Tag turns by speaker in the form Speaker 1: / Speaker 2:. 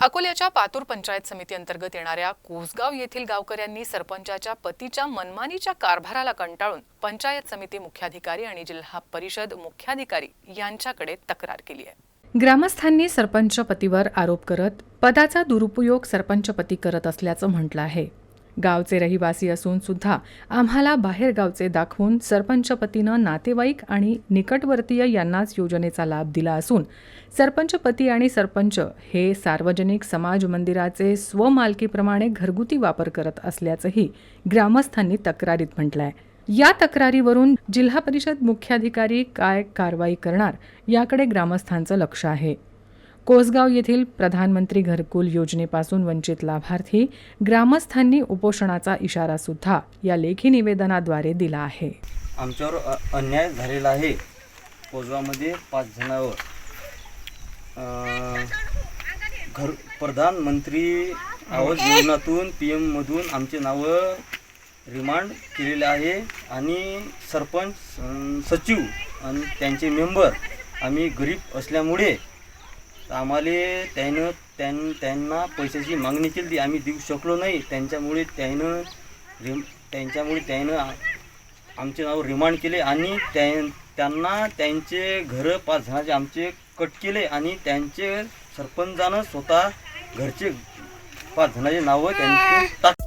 Speaker 1: अकोल्याच्या पातूर पंचायत समिती अंतर्गत येणाऱ्या कोसगाव येथील गावकऱ्यांनी सरपंचाच्या पतीच्या मनमानीच्या कारभाराला कंटाळून पंचायत समिती मुख्याधिकारी आणि जिल्हा परिषद मुख्याधिकारी यांच्याकडे तक्रार केली आहे. ग्रामस्थांनी सरपंच पतीवर आरोप करत पदाचा दुरुपयोग सरपंच पती करत असल्याचं म्हटलं आहे. गावचे रहिवासी असून सुद्धा आम्हाला बाहेरगावचे दाखवून सरपंचपतीनं नातेवाईक आणि निकटवर्तीय यांनाच योजनेचा लाभ दिला असून सरपंचपती आणि सरपंच हे सार्वजनिक समाज मंदिराचे स्वमालकीप्रमाणे घरगुती वापर करत असल्याचंही ग्रामस्थांनी तक्रारीत म्हटलंय. या तक्रारीवरून जिल्हा परिषद मुख्याधिकारी काय कारवाई करणार याकडे ग्रामस्थांचं लक्ष आहे. कोसगाव येथील प्रधानमंत्री घरकुल योजनेपासून वंचित लाभार्थी ग्रामस्थांनी उपोषणाचा इशारा सुद्धा या लेखी निवेदनाद्वारे दिला आहे.
Speaker 2: आमच्यावर अ- अन्याय झालेला आहे. कोसगावमध्ये पाच जणांवर. घर प्रधानमंत्री आवास योजनातून पी एममधून आमचे नावं रिमांड केलेले आहे आणि सरपंच सचिव आणि त्यांचे मेंबर आम्ही गरीब असल्यामुळे तर आम्हाला त्यानं त्यां त्यांना पैशाची मागणी केली ती आम्ही देऊ शकलो नाही. त्यांच्यामुळे त्यानं रिम त्यांच्यामुळे त्यानं आमचे नाव रिमांड केले आणि त्या त्यांना त्यांचे घरं पाच जणांचे आमचे कट केले आणि त्यांचे सरपंचानं स्वतः घरचे पाच जणांचे नावं त्यांचे टाक